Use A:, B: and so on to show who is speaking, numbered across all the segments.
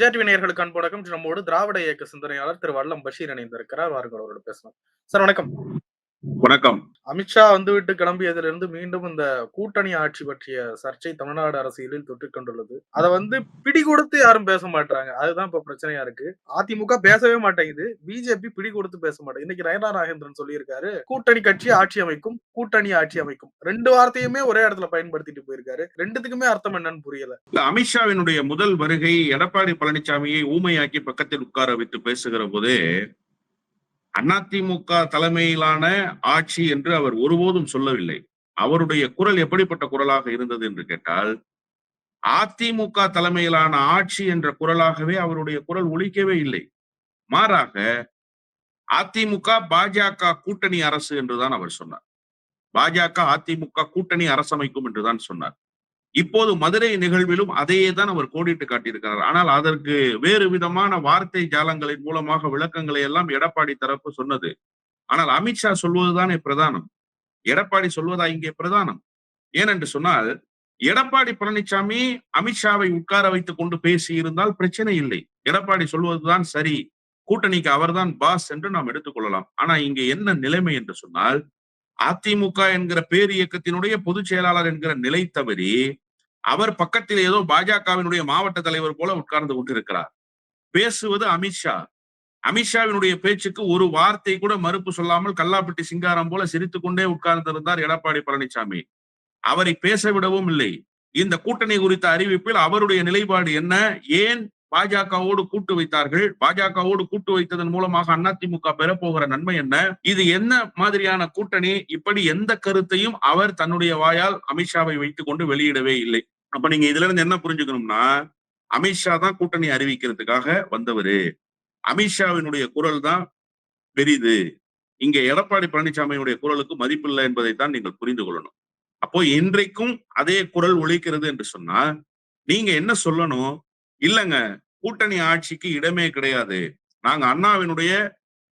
A: JTV நேயர்களுக்கு அன்பு வணக்கம். நம்மோடு திராவிட இயக்க சிந்தனையாளர் திரு வல்லம் பஷீர் இணைந்திருக்கிறார். வாருங்கள் அவரோட பேசலாம். சார் வணக்கம்.
B: வணக்கம்.
A: அமித்ஷா வந்துவிட்டு கிளம்பியதிலிருந்து மீண்டும் இந்த கூட்டணி ஆட்சி பற்றிய சர்ச்சை தமிழ்நாடு அரசியலில் தொற்றிக் கொண்டுள்ளது. அதை வந்து பிடி கொடுத்து யாரும் பேச மாட்டாங்க அதுதான் இப்ப பிரச்சனையா இருக்கு. அதிமுக பேசவே மாட்டேங்குது. பிஜேபி பிடி கொடுத்து பேச மாட்டேங்குது. இன்னைக்கு நயனா நாகேந்திரன் சொல்லியிருக்காரு கூட்டணி கட்சி ஆட்சி அமைக்கும் கூட்டணி ஆட்சி அமைக்கும். ரெண்டு வார்த்தையுமே ஒரே இடத்துல பயன்படுத்திட்டு போயிருக்காரு. ரெண்டுத்துக்குமே அர்த்தம் என்னன்னு புரியல.
B: இல்ல, அமித்ஷாவினுடைய முதல் வருகை எடப்பாடி பழனிசாமியை ஊமையாக்கி பக்கத்தில் உட்கார வைத்து பேசுகிற போதே அதிமுக தலைமையிலான ஆட்சி என்று அவர் ஒருபோதும் சொல்லவில்லை. அவருடைய குரல் எப்படிப்பட்ட குரலாக இருந்தது என்று கேட்டால் அதிமுக தலைமையிலான ஆட்சி என்ற குரலாகவே அவருடைய குரல் ஒழிக்கவே இல்லை. மாறாக அதிமுக பாஜக கூட்டணி அரசு என்றுதான் அவர் சொன்னார். பாஜக அதிமுக கூட்டணி அரசமைக்கும் என்றுதான் சொன்னார். இப்போது மதுரை நிகழ்விலும் அதையே தான் அவர் கோடிட்டு காட்டியிருக்கிறார். ஆனால் அதற்கு வேறு விதமான வார்த்தை ஜாலங்களின் மூலமாக விளக்கங்களை எல்லாம் எடப்பாடி தரப்பு சொன்னது. ஆனால் அமித்ஷா சொல்வதுதானே பிரதானம்? எடப்பாடி சொல்வதா இங்கே பிரதானம்? ஏனென்று சொன்னால் எடப்பாடி பழனிசாமி அமித்ஷாவை உட்கார வைத்துக் கொண்டு பேசி இருந்தால் பிரச்சனை இல்லை. எடப்பாடி சொல்வதுதான் சரி. கூட்டணிக்கு அவர்தான் பாஸ் என்று நாம் எடுத்துக்கொள்ளலாம் ஆனா இங்கே என்ன நிலைமை என்று சொன்னால் அதிமுக என்கிற பேர் இயக்கத்தினுடைய பொதுச் செயலாளர் என்கிற நிலை தவறி அவர் பக்கத்தில் ஏதோ பாஜகவினுடைய மாவட்ட தலைவர் போல உட்கார்ந்து கொண்டிருக்கிறார். பேசுவது அமித்ஷா அமித்ஷாவினுடைய பேச்சுக்கு ஒரு வார்த்தை கூட மறுப்பு சொல்லாமல் கல்லாப்பட்டி சிங்காரம் போல சிரித்துக் கொண்டே உட்கார்ந்திருந்தார் எடப்பாடி பழனிசாமி அவரை பேச விடவும் இல்லை. இந்த கூட்டணி குறித்த அறிவிப்பில் அவருடைய நிலைப்பாடு என்ன? ஏன் பாஜகவோடு கூட்டு வைத்தார்கள். பாஜகவோடு கூட்டு வைத்ததன் மூலமாக அதிமுக பெறப்போகிற நன்மை என்ன? இது என்ன மாதிரியான கூட்டணி? இப்படி எந்த கருத்தையும் அவர் தன்னுடைய வாயால் அமித்ஷாவை வைத்துக் கொண்டு வெளியிடவே இல்லை. அப்ப நீங்க இதுல இருந்து என்ன புரிஞ்சுக்கணும்னா அமித்ஷா தான் கூட்டணி அறிவிக்கிறதுக்காக வந்தவரு. அமித்ஷாவினுடைய குரல் தான் பெரிது. இங்க எடப்பாடி பழனிசாமியுடைய குரலுக்கு மதிப்பில்லை என்பதைத்தான் நீங்கள் புரிந்து கொள்ளணும். அப்போ இன்றைக்கும் அதே குரல் ஒழிக்கிறது என்று சொன்னா நீங்க என்ன சொல்லணும்? இல்லைங்க கூட்டணி ஆட்சிக்கு இடமே கிடையாது. நாங்க அண்ணாவினுடைய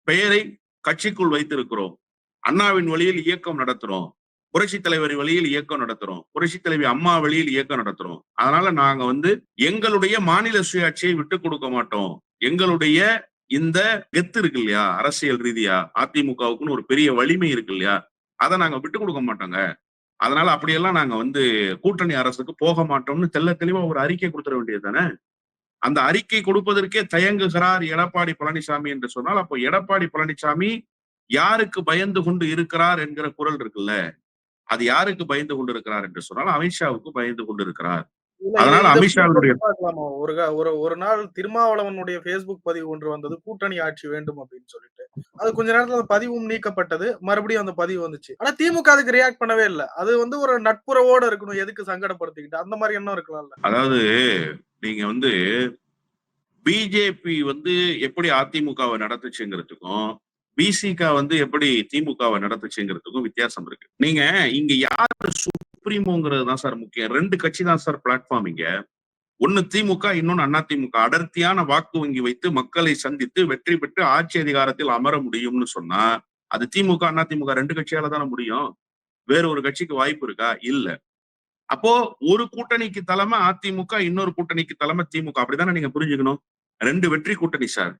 B: பெயரை கட்சிக்குள் வைத்திருக்கிறோம். அண்ணாவின் வழியில் இயக்கம் நடத்துறோம். புரட்சி தலைவர் வழியில் இயக்கம் நடத்துறோம். புரட்சி தலைவி அம்மா வழியில் இயக்கம் நடத்துறோம். அதனால நாங்க வந்து எங்களுடைய மாநில சுயாட்சியை விட்டு கொடுக்க மாட்டோம். எங்களுடைய இந்த கெத்து இருக்கு இல்லையா அரசியல் ரீதியா அதிமுகவுக்குன்னு ஒரு பெரிய வலிமை இருக்கு இல்லையா அதை நாங்க விட்டு கொடுக்க மாட்டோங்க. அதனால அப்படியெல்லாம் நாங்க வந்து கூட்டணி அரசுக்கு போக மாட்டோம்னு தெல்ல தெளிவா ஒரு அறிக்கை கொடுத்துட வேண்டியது தானே? அந்த அறிக்கை கொடுப்பதற்கே தயங்குகிறார் எடப்பாடி பழனிசாமி என்று சொன்னால் அப்போ எடப்பாடி பழனிசாமி யாருக்கு பயந்து கொண்டு இருக்கிறார் என்கிற குரல் இருக்குல்ல? அது யாருக்கு பயந்து கொண்டு இருக்கிறார் என்று சொன்னால் அமித்ஷாவுக்கு பயந்து கொண்டு இருக்கிறார் அதனால
A: பார்க்கலாமா? ஒரு ஒரு ஒரு நாள் திருமாவளவனுடைய Facebook பதிவு ஒன்று வந்தது கூட்டணி ஆட்சி வேண்டும் அப்படின்னு சொல்லிட்டு. அது கொஞ்ச நேரத்துல அந்த பதிவும் நீக்கப்பட்டது மறுபடியும் அந்த பதிவு வந்துச்சு. ஆனா திமுக அதுக்கு ரியாக்ட் பண்ணவே இல்ல. அது வந்து ஒரு நட்புறவோட இருக்கணும் எதுக்கு சங்கடப்படுத்திக்கிட்டு அந்த மாதிரி எண்ணம் இருக்கலாம்ல.
B: அதாவது நீங்க வந்து பிஜேபி வந்து எப்படி அதிமுகவை நடத்துச்சுங்கிறதுக்கும் பிசிக வந்து எப்படி திமுகவை நடத்துச்சுங்கிறதுக்கும் வித்தியாசம் இருக்கு. நீங்க இங்க யாரு சுப்ரீமோங்கிறது தான் சார் முக்கியம். ரெண்டு கட்சி தான் சார் பிளாட்ஃபார்ம் இங்க. ஒன்னு திமுக இன்னொன்னு அதிமுக அடர்த்தியான வாக்கு வங்கி வைத்து மக்களை சந்தித்து வெற்றி பெற்று ஆட்சி அதிகாரத்தில் அமர முடியும்னு சொன்னா அது திமுக அதிமுக ரெண்டு கட்சியால தானே முடியும்? வேற ஒரு கட்சிக்கு வாய்ப்பு இருக்கா? இல்ல. அப்போ ஒரு கூட்டணிக்கு தலைமை அதிமுக இன்னொரு கூட்டணிக்கு தலைமை திமுக. அப்படிதானே நீங்க புரிஞ்சுக்கணும்? ரெண்டு வெற்றி கூட்டணி சார்.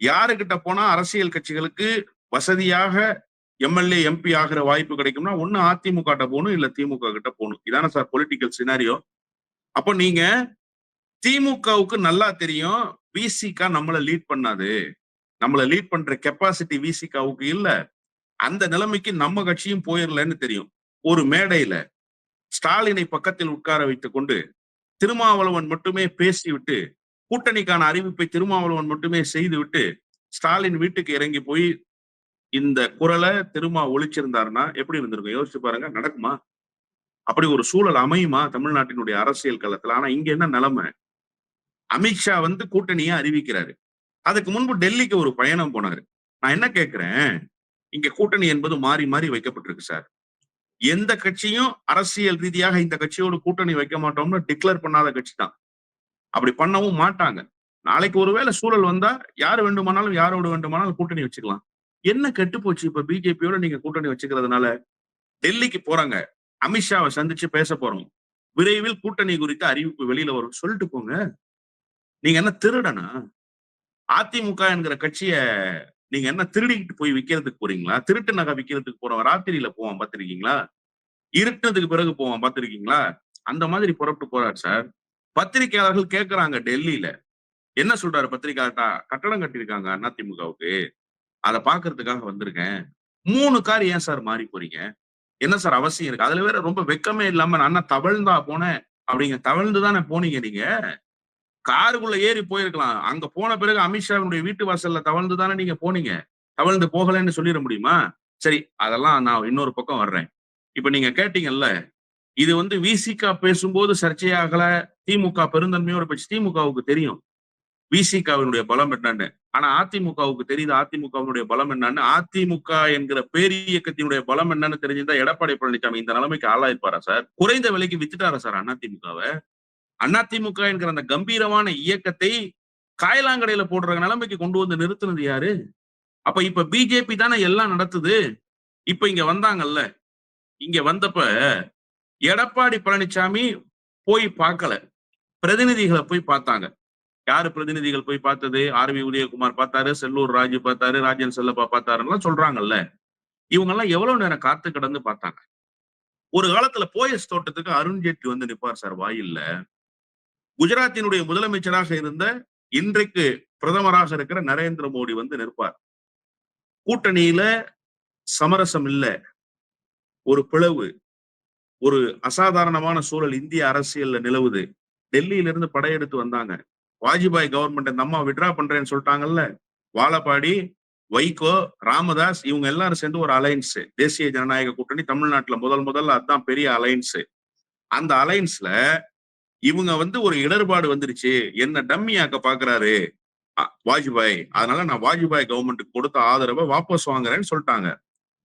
B: யாருகிட்ட போனா அரசியல் கட்சிகளுக்கு வசதியாக எம்எல்ஏ எம்பி ஆகிற வாய்ப்பு கிடைக்கும்னா ஒண்ணு அதிமுக கிட்ட போகணும் இல்ல திமுக கிட்ட போகணும். இதான சார் பொலிட்டிக்கல் சினாரியோ அப்போ நீங்க திமுகவுக்கு நல்லா தெரியும் விசிகா நம்மளை லீட் பண்ணாது. நம்மளை லீட் பண்ற கெப்பாசிட்டி விசிகாவுக்கு இல்ல. அந்த நிலைமைக்கு நம்ம கட்சியும் போயிடலன்னு தெரியும். ஒரு மேடையில ஸ்டாலினை பக்கத்தில் உட்கார வைத்துக் கொண்டு திருமாவளவன் மட்டுமே பேசிவிட்டு கூட்டணிக்கான அறிவிப்பை திருமாவளவன் மட்டுமே செய்துவிட்டு ஸ்டாலின் வீட்டுக்கு இறங்கி போய் இந்த குரலை திருமா ஒழிச்சிருந்தாருன்னா எப்படி இருந்திருக்கும்? யோசிச்சு பாருங்க நடக்குமா? அப்படி ஒரு சூழல் அமையுமா தமிழ்நாட்டினுடைய அரசியல் களத்துல? ஆனா இங்க என்ன நிலைமை? அமித்ஷா வந்து கூட்டணியை அறிவிக்கிறாரு. அதுக்கு முன்பு டெல்லிக்கு ஒரு பயணம் போனாரு. நான் என்ன கேட்கிறேன்? இங்க கூட்டணி என்பது மாறி மாறி வைக்கப்பட்டிருக்கு சார். எந்த கட்சியும் அரசியல் ரீதியாக இந்த கட்சியோடு கூட்டணி வைக்க மாட்டோம்னு டிக்ளேர் பண்ணாத கட்சி தான் அப்படி பண்ணவும் மாட்டாங்க. நாளைக்கு ஒருவேளை சூழல் வந்தா யார் வேண்டுமானாலும் யாரோடு வேண்டுமானாலும் கூட்டணி வச்சுக்கலாம். என்ன கெட்டு போச்சு இப்ப பிஜேபியோட நீங்க கூட்டணி வச்சுக்கிறதுனால? டெல்லிக்கு போறாங்க. அமித்ஷாவை சந்திச்சு பேச போறோம். விரைவில் கூட்டணி குறித்த அறிவிப்பு வெளியில வரும். சொல்லிட்டு போங்க. நீங்க என்ன திருடனா? அதிமுக என்கிற கட்சிய நீங்க என்ன திருடிக்கிட்டு போய் விக்கிறதுக்கு போறீங்களா? திருட்டு நகை விற்கிறதுக்கு போறவன் ராத்திரியில போவான் பார்த்திருக்கீங்களா? இருட்டதுக்கு பிறகு போவான் பார்த்திருக்கீங்களா? அந்த மாதிரி புறப்பட்டு போறாரு சார். பத்திரிகையாளர்கள் கேக்குறாங்க டெல்லியில. என்ன சொல்றாரு பத்திரிகையாளர்டா கட்டடம் கட்டியிருக்காங்க அதிமுகவுக்கு அதை பாக்குறதுக்காக வந்திருக்கேன். மூணு கார் ஏன் சார் மாறி போறீங்க? என்ன சார் அவசியம் இருக்கு? அதுல வேற ரொம்ப வெக்கமே இல்லாம நான் தவழ்ந்தா போனேன்? அப்படிங்க தவழ்ந்து தானே போனீங்க நீங்க? காருக்குள்ள ஏறி போயிருக்கலாம். அங்க போன பிறகு அமித்ஷாவினுடைய வீட்டு வாசல்ல தவழ்ந்து தானே நீங்க போனீங்க? தவழ்ந்து போகலைன்னு சொல்லிட முடியுமா? சரி அதெல்லாம் நான் இன்னொரு பக்கம் வர்றேன். இப்ப நீங்க கேட்டீங்கல்ல இது வந்து விசிகா பேசும்போது சர்ச்சையாகல. திமுக பெருந்தன்மையோட பேச்சு திமுகவுக்கு தெரியும். விசிகாவினுடைய பலம் என்னன்னு. ஆனா அதிமுகவுக்கு தெரியுது அதிமுகவினுடைய பலம் என்னன்னு. அதிமுக என்கிற பேரியக்கத்தினுடைய பலம் என்னன்னு தெரிஞ்சிருந்தா எடப்பாடி பழனிசாமி இந்த நிலைமைக்கு ஆளாயிருப்பாரா சார்? குறைந்த விலைக்கு வித்துட்டாரா சார் அதிமுகவை அதிமுக என்கிற அந்த கம்பீரமான இயக்கத்தை காயலாங்கடையில போடுற நிலைமைக்கு கொண்டு வந்து நிறுத்தினது யாரு? அப்ப இப்ப பிஜேபி தானே எல்லாம் நடத்துது. இப்ப இங்க வந்தாங்கல்ல. இங்க வந்தப்ப எடப்பாடி பழனிசாமி போய் பார்க்கல. பிரதிநிதிகளை போய் பார்த்தாங்க. யாரு பிரதிநிதிகள் போய் பார்த்தது? ஆர் வி உதயகுமார் பார்த்தாரு செல்லூர் ராஜு பார்த்தாரு ராஜன் செல்லப்பா பார்த்தாருலாம் சொல்றாங்கல்ல. இவங்க எல்லாம் எவ்வளவு நேரம் காத்து கிடந்து பார்த்தாங்க. ஒரு காலத்துல போயஸ் தோட்டத்துக்கு அருண்ஜேட்லி வந்து நிப்பார் சார் வாயில்ல. குஜராத்தினுடைய முதலமைச்சராக இருந்த இன்றைக்கு பிரதமராக இருக்கிற நரேந்திர மோடி வந்து நிற்பார். கூட்டணியில சமரசம் இல்ல. ஒரு பிளவு ஒரு அசாதாரணமான சூழல் இந்திய அரசியல்ல நிலவுது. டெல்லியில இருந்து படையெடுத்து வந்தாங்க. வாஜ்பாய் கவர்மெண்ட் இந்த அம்மா விட்ரா பண்றேன்னு சொல்லிட்டாங்கல்ல. வாழப்பாடி வைகோ ராமதாஸ் இவங்க எல்லாரும் சேர்ந்து ஒரு அலைன்ஸ் தேசிய ஜனநாயக கூட்டணி தமிழ்நாட்டுல முதல் முதல்ல அதுதான் பெரிய அலைன்ஸ் அந்த அலைன்ஸ்ல இவங்க வந்து ஒரு இடர்பாடு வந்துருச்சு. என்ன டம்மி ஆக்க பாக்குறாரு வாஜ்பாய். அதனால நான் வாஜ்பாய் கவர்மெண்ட்டுக்கு கொடுத்த ஆதரவை வாபஸ் வாங்குறேன்னு சொல்லிட்டாங்க.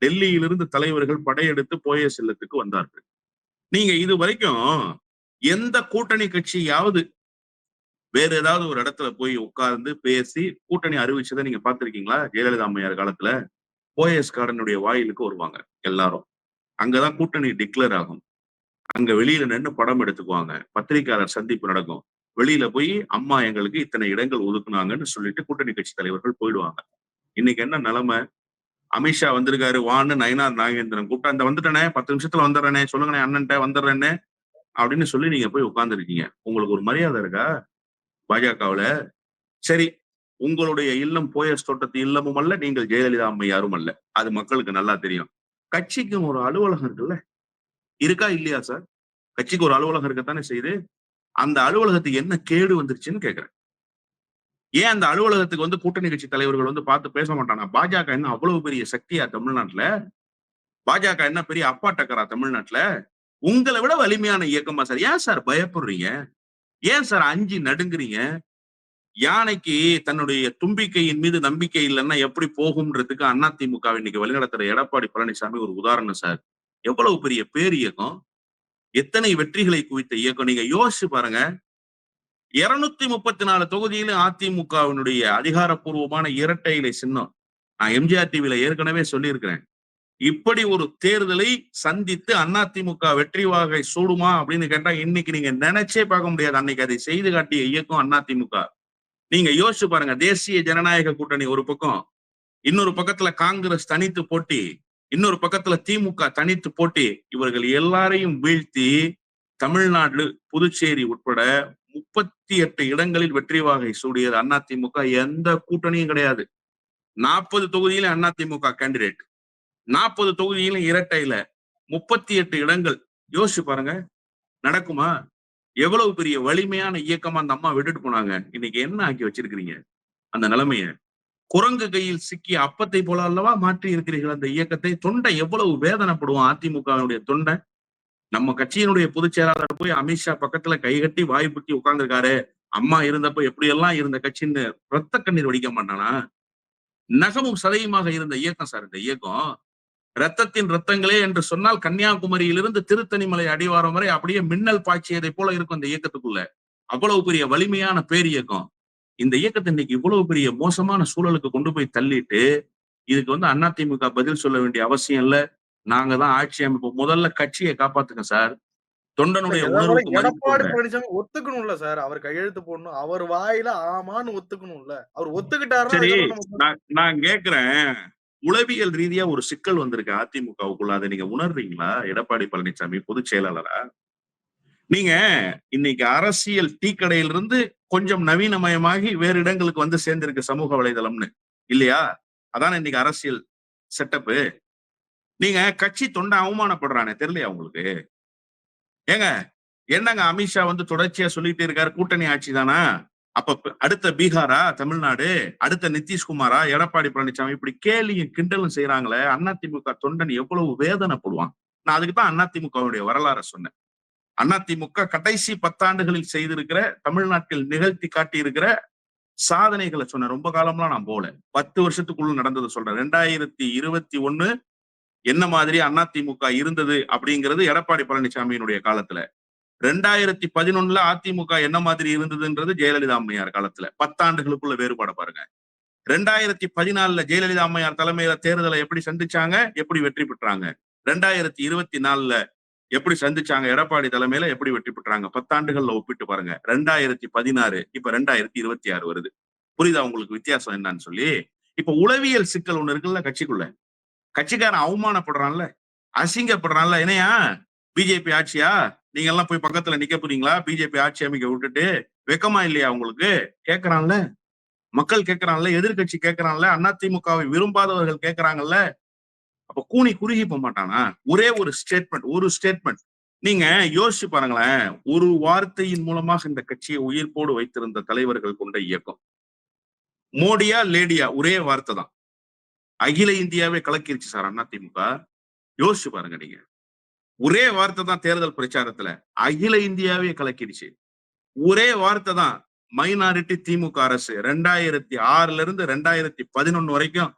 B: டெல்லியிலிருந்து தலைவர்கள் படையெடுத்து போய செல்லத்துக்கு வந்தார்கள். நீங்க இது வரைக்கும் எந்த கூட்டணி கட்சியாவது வேற ஏதாவது ஒரு இடத்துல போய் உட்கார்ந்து பேசி கூட்டணி அறிவிச்சதை நீங்க பாத்திருக்கீங்களா ஜெயலலிதா அம்மையார் காலத்துல? ஓஎஸ் கார்டனுடைய வாயிலுக்கு வருவாங்க எல்லாரும். அங்கதான் கூட்டணி டிக்ளேர் ஆகும். அங்க வெளியில நின்று படம் எடுத்துக்குவாங்க. பத்திரிகையாளர் சந்திப்பு நடக்கும். வெளியில போய் அம்மா எங்களுக்கு இத்தனை இடங்கள் ஒதுக்குனாங்கன்னு சொல்லிட்டு கூட்டணி கட்சி தலைவர்கள் போயிடுவாங்க. இன்னைக்கு என்ன நிலைமை? அமித்ஷா வந்திருக்காரு வான்னு நயனார் நாகேந்திரன் கூப்பிட்டா இந்த வந்துட்டேனே பத்து நிமிஷத்துல வந்துடுறேனே சொல்லுங்கண்ணே அண்ணன்ட்ட வந்துடுறேன்னு அப்படின்னு சொல்லி நீங்க போய் உட்கார்ந்துருக்கீங்க. உங்களுக்கு ஒரு மரியாதை இருக்கா? பாஜகவுல? சரி உங்களுடைய இல்லம் போயஸ் தோட்டத்து இல்லமும் அல்ல நீங்கள் ஜெயலலிதா அம்மையாரும் அல்ல. அது மக்களுக்கு நல்லா தெரியும். கட்சிக்கும் ஒரு அலுவலகம் இருக்குல்ல? இருக்கா இல்லையா சார் கட்சிக்கு ஒரு அலுவலகம் இருக்கத்தானே செய்யுது. அந்த அலுவலகத்துக்கு என்ன கேடு வந்துருச்சுன்னு கேக்குறேன். ஏன் அந்த அலுவலகத்துக்கு வந்து கூட்டணி கட்சி தலைவர்கள் வந்து பார்த்து பேச மாட்டானா? பாஜக என்ன அவ்வளவு பெரிய சக்தியா தமிழ்நாட்டுல? பாஜக என்ன பெரிய அப்பா டக்கரா தமிழ்நாட்டுல? உங்களை விட வலிமையான இயக்கமா சார் ஏன் சார் பயப்படுறீங்க? ஏன் சார் அஞ்சு நடுங்குறீங்க? யானைக்கு தன்னுடைய தும்பிக்கையின் மீது நம்பிக்கை இல்லைன்னா எப்படி போகும்ன்றதுக்கு அதிமுக இன்னைக்கு வழிநடத்துற எடப்பாடி பழனிசாமி ஒரு உதாரணம் சார் எவ்வளவு பெரிய பேர் இயக்கம் எத்தனை வெற்றிகளை குவித்த இயக்கம்? நீங்க யோசிச்சு பாருங்க. இருநூத்தி முப்பத்தி நாலு தொகுதியில அதிமுகவினுடைய அதிகாரப்பூர்வமான இரட்டை இலை சின்னம். நான் எம்ஜிஆர் டிவியில ஏற்கனவே சொல்லியிருக்கிறேன். இப்படி ஒரு தேர்தலை சந்தித்து அதிமுக வெற்றி வாகை சூடுமா அப்படின்னு கேட்டா இன்னைக்கு நீங்க நினைச்சே பார்க்க முடியாது. அன்னைக்கு அதை செய்து காட்டிய இயக்கம் அதிமுக. நீங்க யோசிச்சு பாருங்க. தேசிய ஜனநாயக கூட்டணி ஒரு பக்கம். இன்னொரு பக்கத்துல காங்கிரஸ் தனித்து போட்டி. இன்னொரு பக்கத்துல திமுக தனித்து போட்டி இவர்கள் எல்லாரையும் வீழ்த்தி தமிழ்நாடு புதுச்சேரி உட்பட முப்பத்தி எட்டு இடங்களில் வெற்றி வாகை சூடியது அதிமுக எந்த கூட்டணியும் கிடையாது. நாற்பது தொகுதியில அதிமுக கேண்டிடேட் நாற்பது தொகுதியிலும் இரட்டையில. முப்பத்தி எட்டு இடங்கள். யோசிச்சு பாருங்க. நடக்குமா? எவ்வளவு பெரிய வலிமையான இயக்கமா அந்த அம்மா விட்டுட்டு போனாங்க. இன்னைக்கு என்ன ஆக்கி வச்சிருக்கிறீங்க? அந்த நிலைமையை. குரங்கு கையில் சிக்கிய அப்பத்தை போல அல்லவா மாற்றி இருக்கிறீர்கள் அந்த இயக்கத்தை? தொண்டை எவ்வளவு வேதனைப்படுவோம் அதிமுகவினுடைய தொண்டை. நம்ம கட்சியினுடைய பொதுச் செயலாளர் போய் அமித்ஷா பக்கத்துல கைகட்டி வாய் புத்தி உட்கார்ந்துருக்காரு. அம்மா இருந்தப்ப எப்படி எல்லாம் இருந்த கட்சின்னு ரத்த கண்ணீர் வடிக்க மாட்டானா? நகமும் சதையுமாக இருந்த இயக்கம் சார் இந்த இயக்கம் ரத்தத்தின் ரத்தங்களே என்று சொன்னால் கன்னியாகுமரியிலிருந்து திருத்தணிமலை அடிவாரம் வரை அப்படியே மின்னல் பாய்ச்சியதை போல இருக்கும் இந்த இயக்கத்துக்குள்ள. அவ்வளவு பெரிய வலிமையான பேர் இயக்கம். இந்த இயக்கத்தை இன்னைக்கு இவ்வளவு பெரிய மோசமான சூழலுக்கு கொண்டு போய் தள்ளிட்டு இதுக்கு வந்து அதிமுக பதில் சொல்ல வேண்டிய அவசியம் இல்ல நாங்க தான் ஆட்சி அமைப்போம் முதல்ல கட்சியை காப்பாத்துங்க சார் தொண்டனுடைய உணர்வுக்கு
A: எடப்பாடி. பழனிசாமி ஒத்துக்கணும்ல சார். அவர் கையெழுத்து போடணும். அவர் வாயில ஆமான்னு ஒத்துக்கணும்ல. அவர் ஒத்துக்கிட்டாருன்னா
B: சரி நான் கேக்குறேன் உளவியல் ரீதியா ஒரு சிக்கல் வந்திருக்கு அதிமுகவுக்குள்ள அதை நீங்க உணர்றீங்களா எடப்பாடி பழனிசாமி பொதுச் செயலாளரா நீங்க இன்னைக்கு அரசியல் டீக்கடையிலிருந்து கொஞ்சம் நவீனமயமாகி வேறு இடங்களுக்கு வந்து சேர்ந்திருக்கு சமூக வலைதளம்னு. இல்லையா? அதான இன்னைக்கு அரசியல் செட்டப்பு நீங்க கட்சி தொண்டை அவமானப்படுறானே தெரியலையா உங்களுக்கு? ஏங்க என்னங்க அமித்ஷா வந்து தொடர்ச்சியா சொல்லிட்டு இருக்காரு கூட்டணி ஆட்சி தானா? அப்ப அடுத்த பீகாரா தமிழ்நாடு? அடுத்த நிதிஷ்குமாரா எடப்பாடி பழனிசாமி இப்படி கேலியும் கிண்டலும் செய்யறாங்களே அதிமுக தொண்டன் எவ்வளவு வேதனைப்படுவான்? நான் அதுக்கு தான் அதிமுகவுடைய வரலாற சொன்னேன். அதிமுக கடைசி பத்தாண்டுகளில் செய்திருக்கிற தமிழ்நாட்டில் நிகழ்த்தி காட்டி இருக்கிற சாதனைகளை சொன்னேன். ரொம்ப காலம்லாம் நான் போல பத்து வருஷத்துக்குள்ள நடந்ததை சொல்றேன். ரெண்டாயிரத்தி இருபத்தி ஒண்ணு என்ன மாதிரி அதிமுக இருந்தது அப்படிங்கிறது எடப்பாடி பழனிசாமியினுடைய காலத்துல. ரெண்டாயிரத்தி பதினொன்னுல அதிமுக என்ன மாதிரி இருந்ததுன்றது ஜெயலலிதா அம்மையார் காலத்துல. பத்தாண்டுகளுக்குள்ள வேறுபாடு பாருங்க. ரெண்டாயிரத்தி பதினாலுல ஜெயலலிதா அம்மையார் தலைமையில தேர்தலை எப்படி சந்திச்சாங்க எப்படி வெற்றி பெற்றாங்க. ரெண்டாயிரத்தி இருபத்தி நாலுல எப்படி சந்திச்சாங்க எடப்பாடி தலைமையில எப்படி வெற்றி பெற்றாங்க பத்தாண்டுகள்ல ஒப்பிட்டு பாருங்க. ரெண்டாயிரத்தி பதினாறு இப்ப ரெண்டாயிரத்தி இருபத்தி ஆறு வருது. புரியுதா உங்களுக்கு வித்தியாசம் என்னன்னு சொல்லி? இப்ப உளவியல் சிக்கல் ஒண்ணு இருக்குல்ல கட்சிக்குள்ள. கட்சிக்காரன் அவமானப்படுறான்ல அசிங்கப்படுறான்ல என்னையா? பிஜேபி ஆட்சியா? நீங்க எல்லாம் போய் பக்கத்துல நிக்க போறீங்களா? பிஜேபி ஆட்சி அமைக்க விட்டுட்டு வெக்கமா இல்லையா உங்களுக்கு? கேக்குறான்ல. மக்கள் கேட்கறான்ல எதிர்க்கட்சி கேக்குறான்ல அதிமுகவை விரும்பாதவர்கள் கேக்குறாங்கல்ல. அப்ப கூனி குறுகி போக மாட்டானா? ஒரே ஒரு ஸ்டேட்மெண்ட் ஒரு ஸ்டேட்மெண்ட் நீங்க யோசிச்சு பாருங்களேன். ஒரு வார்த்தையின் மூலமாக இந்த கட்சியை உயிர்ப்போடு வைத்திருந்த தலைவர்கள் கொண்ட இயக்கம். மோடியா லேடியா ஒரே வார்த்தை தான். அகில இந்தியாவே கலக்கிருச்சு சார் அண்ணா திமுக. யோசிச்சு பாருங்க நீங்க. ஒரே வார்த்தை தான் தேர்தல் பிரச்சாரத்துல. அகில இந்தியாவே கலக்கிடுச்சு. ஒரே வார்த்தை தான். மைனாரிட்டி திமுக அரசு. ரெண்டாயிரத்தி ஆறுல இருந்து ரெண்டாயிரத்தி பதினொன்னு வரைக்கும்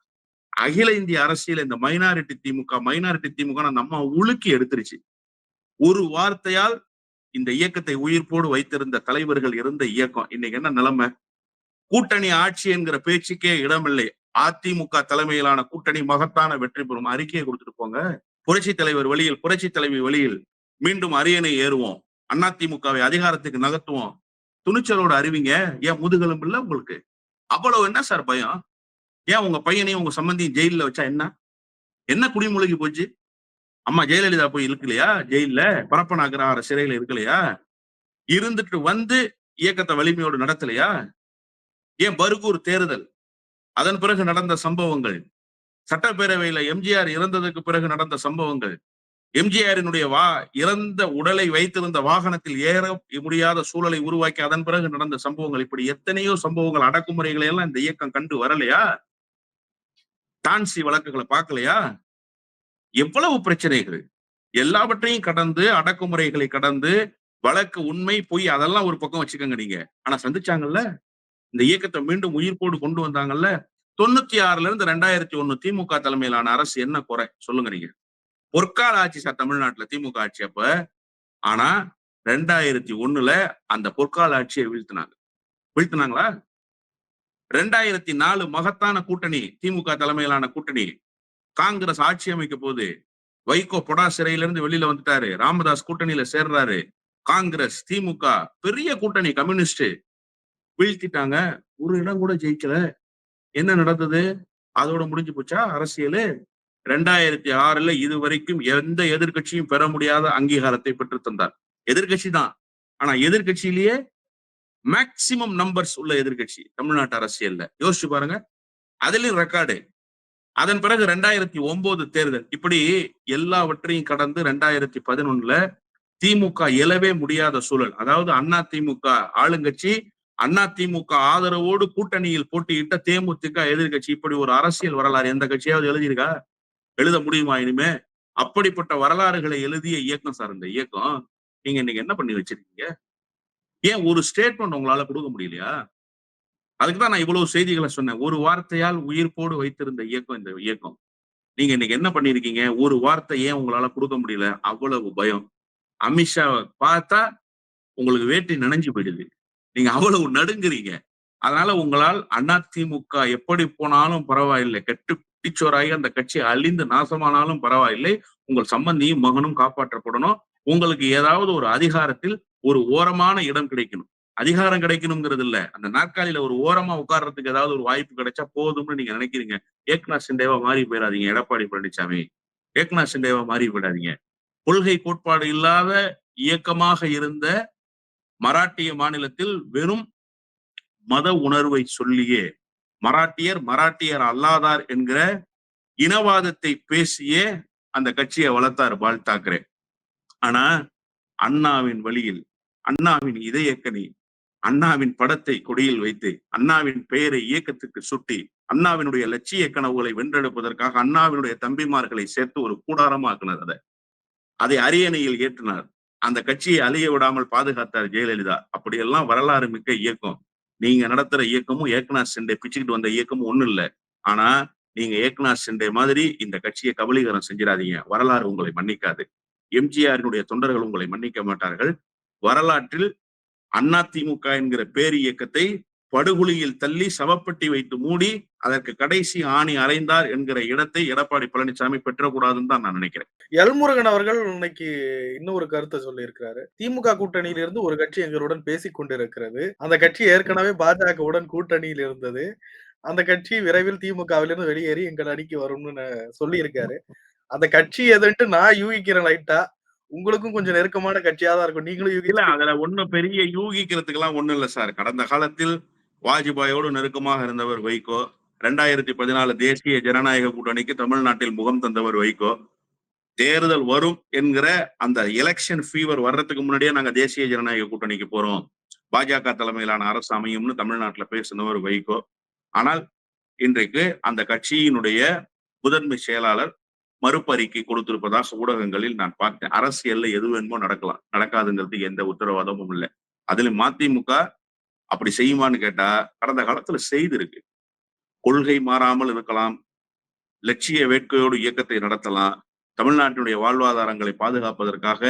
B: அகில இந்திய அரசியல் இந்த மைனாரிட்டி திமுக மைனாரிட்டி திமுக நம்ம உலுக்கி எடுத்துருச்சு. ஒரு வார்த்தையால் இந்த இயக்கத்தை உயிர்ப்போடு வைத்திருந்த தலைவர்கள் இருந்த இயக்கம். இன்னைக்கு என்ன நிலைமை? கூட்டணி ஆட்சி என்கிற பேச்சுக்கே இடமில்லை. அதிமுக தலைமையிலான கூட்டணி மகத்தான வெற்றி பெறும் அறிக்கையை கொடுத்துட்டு போங்க. புரட்சி தலைவர் வழியில் புரட்சி தலைவி வழியில் மீண்டும் அரியணை ஏறுவோம். அதிமுகவை அதிகாரத்துக்கு நகர்த்துவோம். துணிச்சலோட அறிவிங்க. ஏன் முதுகெலும்பு இல்ல உங்களுக்கு? அவ்வளவு என்ன சார் பயம்? ஏன் உங்க பையனையும் உங்க சம்பந்தியும் ஜெயில வச்சா என்ன? என்ன குடிமூழ்கி போச்சு? அம்மா ஜெயலலிதா போய் இருக்கலையா ஜெயில பரப்பனாகிற சிறையில இருக்கலையா? இருந்துட்டு வந்து இயக்கத்தை வலிமையோடு நடத்தலையா? ஏன் பருகூர் தேர்தல்? அதன் பிறகு நடந்த சம்பவங்கள். சட்டப்பேரவையில எம்ஜிஆர் இறந்ததுக்கு பிறகு நடந்த சம்பவங்கள். எம்ஜிஆரினுடைய வா இறந்த உடலை வைத்திருந்த வாகனத்தில் ஏற முடியாத சூழலை உருவாக்கி அதன் பிறகு நடந்த சம்பவங்கள். இப்படி எத்தனையோ சம்பவங்கள் அடக்குமுறைகளை எல்லாம் இந்த இயக்கம் கண்டு வரலையா? டான்சி வழக்குகளை பார்க்கலையா? எவ்வளவு பிரச்சனைகள்? எல்லாவற்றையும் கடந்து அடக்குமுறைகளை கடந்து வழக்கு உண்மை பொய் அதெல்லாம் ஒரு பக்கம் வச்சுக்கோங்க நீங்க. ஆனா சந்திச்சாங்கல்ல? இந்த இயக்கத்தை மீண்டும் உயிர்ப்போடு கொண்டு வந்தாங்கல்ல? தொண்ணூத்தி ஆறுல இருந்து ரெண்டாயிரத்தி ஒண்ணு திமுக தலைமையிலான அரசு என்ன குறை? சொல்லுங்க நீங்க. பொற்கால ஆட்சி சார் தமிழ்நாட்டுல திமுக ஆட்சி அப்ப. ஆனா ரெண்டாயிரத்தி ஒண்ணுல அந்த பொற்கால ஆட்சியை வீழ்த்தினாங்க. வீழ்த்தினாங்களா? ரெண்டாயிரத்தி நாலு மகத்தான கூட்டணி திமுக தலைமையிலான கூட்டணி. காங்கிரஸ் ஆட்சி அமைக்க போது வைகோ பொடா சிறையிலிருந்து வெளியில வந்துட்டாரு. ராமதாஸ் கூட்டணியில சேர்றாரு. காங்கிரஸ் திமுக பெரிய கூட்டணி கம்யூனிஸ்ட் வீழ்த்திட்டாங்க. ஒரு இடம் கூட ஜெயிக்கல. என்ன நடந்தது? அதோட முடிஞ்சு போச்சா? அரசியலு? ரெண்டாயிரத்தி ஆறுல இது வரைக்கும் எந்த எதிர்கட்சியும் பெற முடியாத அங்கீகாரத்தை பெற்று தந்தார். எதிர்கட்சி தான். ஆனா எதிர்கட்சியிலேயே மேக்சிமம் நம்பர்ஸ் உள்ள எதிர்கட்சி தமிழ்நாட்டு அரசியல்ல. யோசிச்சு பாருங்க. அதுலயும் ரெக்கார்டு அதன் பிறகு ரெண்டாயிரத்தி ஒன்பது தேர்தல். இப்படி எல்லாவற்றையும் கடந்து ரெண்டாயிரத்தி பதினொன்னுல திமுக எழவே முடியாத சூழல். அதாவது அண்ணா திமுக ஆளுங்கட்சி அண்ணா திமுக ஆதரவோடு கூட்டணியில் போட்டியிட்ட தேமுதிக எதிர்கட்சி இப்படி ஒரு அரசியல் வரலாறு எந்த கட்சியாவது எழுதியிருக்கா? எழுத முடியுமா இனிமே? அப்படிப்பட்ட வரலாறுகளை எழுதிய இயக்கம் சார் இந்த இயக்கம். நீங்க இன்னைக்கு என்ன பண்ணி வச்சிருக்கீங்க? ஏன் ஒரு ஸ்டேட்மெண்ட் உங்களால கொடுக்க முடியலையா? அதுக்குதான் நான் இவ்வளவு செய்திகளை சொன்னேன். ஒரு வார்த்தையால் உயிர்ப்போடு வைத்திருந்த இயக்கம் இந்த இயக்கம். நீங்க இன்னைக்கு என்ன பண்ணிருக்கீங்க ஒரு வார்த்தை ஏன் உங்களால கொடுக்க முடியல? அவ்வளவு பயம். அமித்ஷாவை பார்த்தா உங்களுக்கு வேட்டி நினைஞ்சு போயிடுது. நீங்க அவ்வளவு நடுங்குறீங்க. அதனால உங்களால் அதிமுக எப்படி போனாலும் பரவாயில்லை. கெட்டு குட்டிச்சோராகி அந்த கட்சி அழிந்து நாசமானாலும் பரவாயில்லை. உங்கள் சம்பந்தியும் மகனும் காப்பாற்றப்படணும். உங்களுக்கு ஏதாவது ஒரு அதிகாரத்தில் ஒரு ஓரமான இடம் கிடைக்கணும். அதிகாரம் கிடைக்கணுங்கிறது இல்ல. அந்த நாற்காலியில ஒரு ஓரமா உட்கார்றதுக்கு ஏதாவது ஒரு வாய்ப்பு கிடைச்சா போதும்னு நீங்க நினைக்கிறீங்க. ஏக்நாத் சிண்டேவா மாறி போயிடாதீங்க. எடப்பாடி பழனிசாமி ஏக்நாத் சிண்டேவா மாறி போயிடாதீங்க. கொள்கை கோட்பாடு இல்லாத இயக்கமாக இருந்த மராட்டிய மாநிலத்தில் வெறும் மத உணர்வை சொல்லியே மராட்டியர் மராட்டியர் அல்லாதார் என்கிற இனவாதத்தை பேசியே அந்த கட்சியை வளர்த்தார் பால் தாக்கரே. ஆனா அண்ணாவின் வழியில் அண்ணாவின் இதயக்கனி அண்ணாவின் படத்தை கொடியில் வைத்து அண்ணாவின் பெயரை இயக்கத்துக்கு சுட்டி அண்ணாவினுடைய லட்சிய கனவுகளை வென்றெடுப்பதற்காக அண்ணாவினுடைய தம்பிமார்களை சேர்த்து ஒரு கூடாரமாக்குனர் அதை. அதை அரியணையில் ஏற்றினார். அந்த கட்சியை அழிய விடாமல் பாதுகாத்தார் ஜெயலலிதா. அப்படியெல்லாம் வரலாறு மிக்க இயக்கம். நீங்க நடத்துற இயக்கமும் ஏக்நாத் சிண்டே பிச்சுக்கிட்டு வந்த இயக்கமும் ஒண்ணும் இல்ல. ஆனா நீங்க ஏக்நாத் சிண்டே மாதிரி இந்த கட்சியை கபலீகரம் செஞ்சிடாதீங்க. வரலாறு உங்களை மன்னிக்காது. எம்ஜிஆரினுடைய தொண்டர்கள் உங்களை மன்னிக்க மாட்டார்கள். வரலாற்றில் அதிமுக என்கிற பேர் இயக்கத்தை படுகுழியில் தள்ளி சவப்பட்டி வைத்து மூடி அதற்கு கடைசி ஆணி அறைந்தார் என்கிற இடத்தை எடப்பாடி பழனிசாமி பெற்றக்கூடாதுன்னு தான் நான் நினைக்கிறேன்.
A: எல்முருகன் அவர்கள் இன்னைக்கு இன்னொரு கருத்தை சொல்லி இருக்கிறாரு திமுக கூட்டணியில் இருந்து ஒரு கட்சி எங்களுடன் பேசிக் கொண்டிருக்கிறது. அந்த கட்சி ஏற்கனவே பாஜகவுடன் கூட்டணியில் இருந்தது. அந்த கட்சி விரைவில் திமுகவிலிருந்து வெளியேறி எங்கள் அணிக்கு வரும்னு சொல்லி இருக்காரு அந்த கட்சி எதுன்ட்டு நான் யூகிக்கிறேன் லைட்டா. உங்களுக்கும் கொஞ்சம் நெருக்கமான கட்சியா தான் இருக்கும். நீங்களும்
B: இல்ல
A: யூகிக்கல
B: அதுல ஒண்ணும் பெரிய யூகிக்கிறதுக்கு எல்லாம் ஒண்ணும் இல்ல சார். கடந்த காலத்தில் வாஜ்பாயோடு நெருக்கமாக இருந்தவர் வைகோ ரெண்டாயிரத்தி பதினாலு தேசிய ஜனநாயக கூட்டணிக்கு தமிழ்நாட்டில் முகம் தந்தவர் வைகோ. தேர்தல் வரும் என்கிற அந்த எலெக்ஷன் ஃபீவர் வர்றதுக்கு முன்னாடியே நாங்க தேசிய ஜனநாயக கூட்டணிக்கு போறோம். பாஜக தலைமையிலான அரசு அமையும்னு தமிழ்நாட்டுல பேசினவர் வைகோ. ஆனால் இன்றைக்கு அந்த கட்சியினுடைய முதன்மை செயலாளர் மறுப்பறிக்கை கொடுத்திருப்பதாக ஊடகங்களில் நான் பார்த்தேன். அரசியல்ல எது வேணுமோ நடக்கலாம். நடக்காதுங்கிறதுக்கு எந்த உத்தரவாதமும் இல்லை. அதுல மதிமுக அப்படி செய்யுமான்னு கேட்டா கடந்த காலத்துல செய்திருக்கு கொள்கை மாறாமல் இருக்கலாம். லட்சிய வேட்கையோடு இயக்கத்தை நடத்தலாம். தமிழ்நாட்டினுடைய வாழ்வாதாரங்களை பாதுகாப்பதற்காக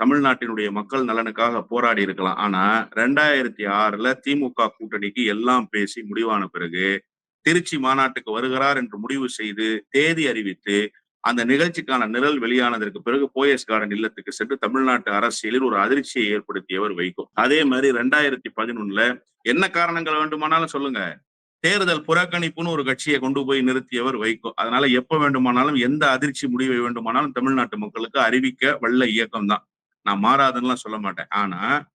B: தமிழ்நாட்டினுடைய மக்கள் நலனுக்காக போராடி இருக்கலாம். ஆனா ரெண்டாயிரத்தி ஆறுல திமுக கூட்டணிக்கு எல்லாம் பேசி முடிவான பிறகு திருச்சி மாநாட்டுக்கு வருகிறார் என்று முடிவு செய்து தேதி அறிவித்து அந்த நிகழ்ச்சிக்கான நிரல் வெளியானதற்கு பிறகு போயஸ் கார்டன் இல்லத்துக்கு சென்று தமிழ்நாட்டு அரசியலில் ஒரு அதிர்ச்சியை ஏற்படுத்தியவர் வைகோ. அதே மாதிரி ரெண்டாயிரத்தி பதினொன்னுல என்ன காரணங்கள் வேண்டுமானாலும் சொல்லுங்க. தேர்தல் புறக்கணிப்புன்னு ஒரு கட்சியை கொண்டு போய் நிறுத்தியவர் வைகோ. அதனால எப்ப வேண்டுமானாலும் எந்த அதிர்ச்சி முடிவை வேண்டுமானாலும் தமிழ்நாட்டு மக்களுக்கு அறிவிக்க வல்ல இயக்கம் தான் நான் மாறாதுன்னுலாம் சொல்ல மாட்டேன். ஆனா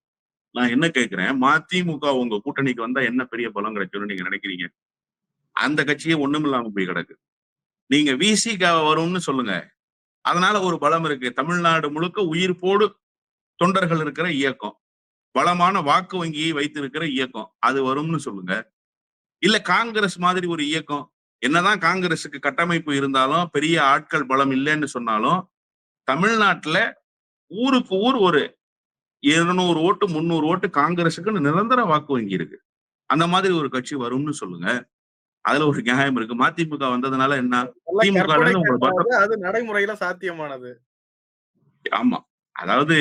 B: நான் என்ன கேட்கிறேன் மதிமுக உங்க கூட்டணிக்கு வந்தா என்ன பெரிய பலம் கிடைக்கும்னு நீங்க நினைக்கிறீங்க? அந்த கட்சியே ஒண்ணுமில்லாம போய் கிடக்கு. நீங்க விசிக வரும்னு சொல்லுங்க. அதனால ஒரு பலம் இருக்கு. தமிழ்நாடு முழுக்க உயிர்ப்போடு தொண்டர்கள் இருக்கிற இயக்கம். பலமான வாக்கு வங்கியை வைத்திருக்கிற இயக்கம். அது வரும்னு சொல்லுங்க. இல்ல காங்கிரஸ் மாதிரி ஒரு இயக்கம். என்னதான் காங்கிரஸுக்கு கட்டமைப்பு இருந்தாலும் பெரிய ஆட்கள் பலம் இல்லைன்னு சொன்னாலும் தமிழ்நாட்டுல ஊருக்கு ஊர் ஒரு இருநூறு ஓட்டு முந்நூறு ஓட்டு காங்கிரஸுக்குன்னு நிரந்தர வாக்கு வங்கி இருக்கு. அந்த மாதிரி ஒரு கட்சி வரும்னு சொல்லுங்க. அதுல ஒரு நியாயம் இருக்கு. மதிமுக வந்ததுனால என்ன? திமுக
A: அது நடைமுறையில சாத்தியமானது.
B: ஆமா. அதாவது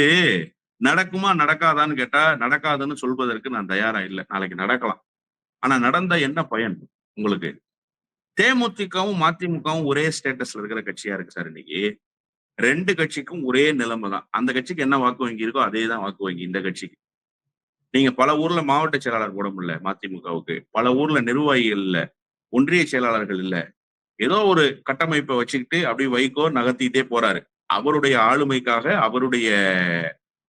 B: நடக்குமா நடக்காதான்னு கேட்டா நடக்காதுன்னு சொல்வதற்கு நான் தயாரா இல்லை. நாளைக்கு நடக்கலாம். ஆனா நடந்தா என்ன பயன் உங்களுக்கு? தேமுதிகவும் மதிமுகவும் ஒரே ஸ்டேட்டஸ்ல இருக்கிற கட்சியா இருக்கு சார் இன்னைக்கு. ரெண்டு கட்சிக்கும் ஒரே நிலைமை தான். அந்த கட்சிக்கு என்ன வாக்கு வங்கி இருக்கோ அதே தான் வாக்கு வங்கி இந்த கட்சிக்கு. நீங்க பல ஊர்ல மாவட்ட செயலாளர் போட முடியல மதிமுகவுக்கு பல ஊர்ல நிர்வாகிகள் இல்ல ஒன்றிய செயலாளர்கள் இல்ல. ஏதோ ஒரு கட்டமைப்பை வச்சுக்கிட்டு அப்படி வைகோ நகர்த்திட்டே போறாரு. அவருடைய ஆளுமைக்காக அவருடைய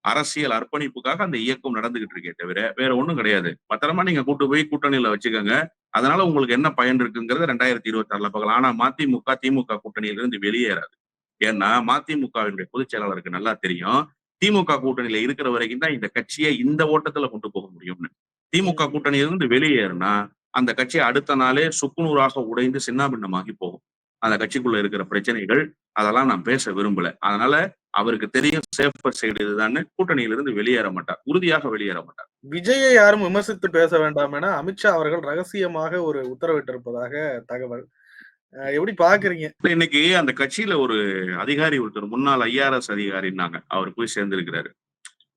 B: அரசியல் அர்ப்பணிப்புக்காக அந்த இயக்கம் நடந்துகிட்டு இருக்கே தவிர வேற ஒன்றும் கிடையாது. பத்திரமா நீங்க கூட்டு போய் கூட்டணியில வச்சுக்கோங்க. அதனால உங்களுக்கு என்ன பயன் இருக்குங்கிறது ரெண்டாயிரத்தி இருபத்தி ஆறுல பார்க்கலாம். ஆனா மதிமுக திமுக கூட்டணியிலிருந்து வெளியேறாது ஏன்னா மதிமுகவினுடைய பொதுச் செயலாளருக்கு நல்லா தெரியும். திமுக கூட்டணியில இருக்கிற வரைக்கும் தான் இந்த கட்சியை இந்த ஓட்டத்துல கொண்டு போக முடியும்னு. திமுக கூட்டணியிலிருந்து வெளியேறினா அந்த கட்சி அடுத்த நாளே சுக்குநூறாக உடைந்து சின்னாபின்னமாகி போகும். அந்த கட்சிக்குள்ள இருக்கிற பிரச்சனைகள் அதெல்லாம் நான் பேச விரும்பல. அதனால அவருக்கு தெரியும் சேஃபர் சைடு இதுதான்னு கூட்டணியிலிருந்து வெளியேற மாட்டார். உறுதியாக வெளியேற மாட்டார்.
A: விஜயை யாரும் விமர்சித்து பேச வேண்டாம் என அமித்ஷா அவர்கள் ரகசியமாக ஒரு உத்தரவிட்டிருப்பதாக தகவல். எப்படி பாக்குறீங்க?
B: இன்னைக்கு அந்த கட்சியில ஒரு அதிகாரி ஒருத்தர் முன்னாள் ஐஆர்எஸ் அதிகாரின்னாங்க. அவர் போய் சேர்ந்திருக்கிறாரு.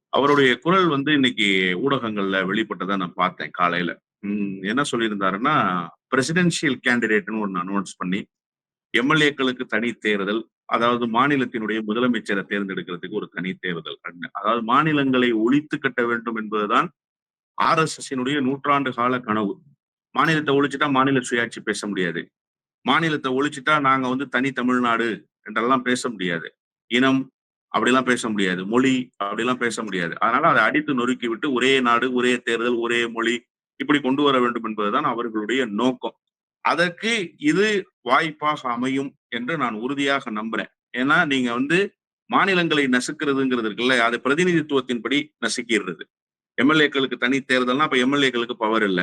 B: அவருடைய குரல் வந்து இன்னைக்கு ஊடகங்கள்ல வெளிப்பட்டதை நான் பார்த்தேன் காலையில. என்ன சொல்லியிருந்தாருன்னா பிரசிடென்சியல் கேண்டிடேட்னு ஒன்று அனௌன்ஸ் பண்ணி எம்எல்ஏக்களுக்கு தனி தேர்தல் அதாவது மாநிலத்தினுடைய முதலமைச்சரை தேர்ந்தெடுக்கிறதுக்கு ஒரு தனி தேர்தல் அதாவது மாநிலங்களை ஒழித்து கட்ட வேண்டும் என்பதுதான் ஆர் எஸ் நூற்றாண்டு கால கனவு. மாநிலத்தை ஒழிச்சிட்டா மாநில சுயாட்சி பேச முடியாது. மாநிலத்தை ஒழிச்சிட்டா நாங்க வந்து தனி தமிழ்நாடு என்றெல்லாம் பேச முடியாது. இனம் அப்படிலாம் பேச முடியாது. மொழி அப்படிலாம் பேச முடியாது. அதனால அதை அடித்து நொறுக்கி விட்டு ஒரே நாடு ஒரே தேர்தல் ஒரே மொழி இப்படி கொண்டு வர வேண்டும் என்பதுதான் அவர்களுடைய நோக்கம். அதற்கு இது வாய்ப்பாக அமையும் என்று நான் உறுதியாக நம்புறேன். ஏன்னா நீங்க வந்து மாநிலங்களை நசுக்கிறதுங்கிறது இருக்குல்ல அது பிரதிநிதித்துவத்தின்படி நசுக்கிடுறது. எம்எல்ஏக்களுக்கு தனி தேர்தல்னா அப்ப எம்எல்ஏக்களுக்கு பவர் இல்ல.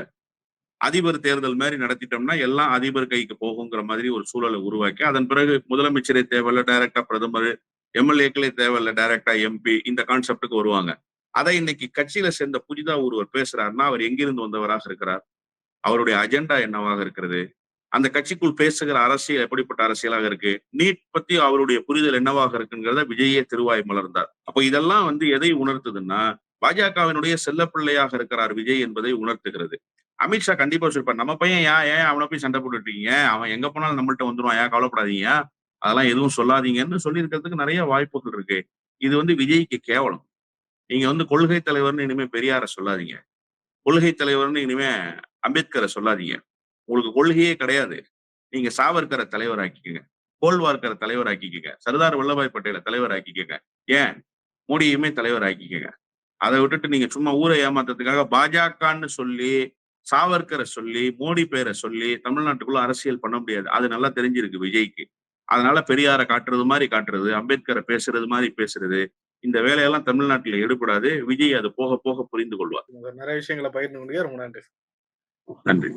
B: அதிபர் தேர்தல் மாதிரி நடத்திட்டோம்னா எல்லாம் அதிபர் கைக்கு போகுங்கிற மாதிரி ஒரு சூழலை உருவாக்கி அதன் பிறகு முதலமைச்சரே தேவையில்ல டைரக்டா பிரதமர் எம்எல்ஏக்களே தேவையில்ல டைரக்டா எம்பி இந்த கான்செப்டுக்கு வருவாங்க. அதை இன்னைக்கு கட்சியில சேர்ந்த புதிதா ஒருவர் பேசுறாருன்னா அவர் எங்கிருந்து வந்தவராக இருக்கிறார்? அவருடைய அஜெண்டா என்னவாக இருக்கிறது? அந்த கட்சிக்குள் பேசுகிற அரசியல் எப்படிப்பட்ட அரசியலாக இருக்கு? நீட் பத்தி அவருடைய புரிதல் என்னவாக இருக்குங்கிறத விஜயே திருவாய் மலர்ந்தார். அப்போ இதெல்லாம் வந்து எதை உணர்த்துதுன்னா பாஜகவினுடைய செல்லப்பிள்ளையாக இருக்கிறார் விஜய் என்பதை உணர்த்துகிறது. அமித்ஷா கண்டிப்பா சொல்லிப்பார். நம்ம பையன் ஏன் ஏன் அவனை போய் சண்டை போட்டுட்டு இருக்கீங்க? அவன் எங்க போனாலும் நம்மள்ட்ட வந்துருவான். ஏன் கவலைப்படாதீங்க? அதெல்லாம் எதுவும் சொல்லாதீங்கன்னு சொல்லியிருக்கிறதுக்கு நிறைய வாய்ப்புகள் இருக்கு. இது வந்து விஜய்க்கு கேவலம். நீங்க வந்து கொள்கை தலைவர்னு இனிமே பெரியார சொல்லாதீங்க. கொள்கை தலைவர்னு இனிமே அம்பேத்கரை சொல்லாதீங்க. உங்களுக்கு கொள்கையே கிடையாது. நீங்க சாவர்கரை தலைவராக்கிக்கங்க. கோல்வார்கரை தலைவராக்கிக்கங்க. சர்தார் வல்லபாய் பட்டேலை தலைவராக்கிக்கங்க. ஏன்? மோடியுமே தலைவராக்கிக்கங்க. அதை விட்டுட்டு நீங்க சும்மா ஊரை ஏமாத்துறதுக்காக பாஜகன்னு சொல்லி சாவர்கரை சொல்லி மோடி பேரை சொல்லி தமிழ்நாட்டுக்குள்ள அரசியல் பண்ண முடியாது. அது நல்லா தெரிஞ்சிருக்கு விஜய்க்கு. அதனால பெரியாரை காட்டுறது மாதிரி காட்டுறது அம்பேத்கரை பேசுறது மாதிரி பேசுறது இந்த வேலையெல்லாம் தமிழ்நாட்டுல எடுபடாது. விஜய் அது போக போக புரிந்து கொள்வார்.
A: நிறைய விஷயங்களை பகிர்ந்து கொண்டு ரொம்ப நன்றி
B: நன்றி.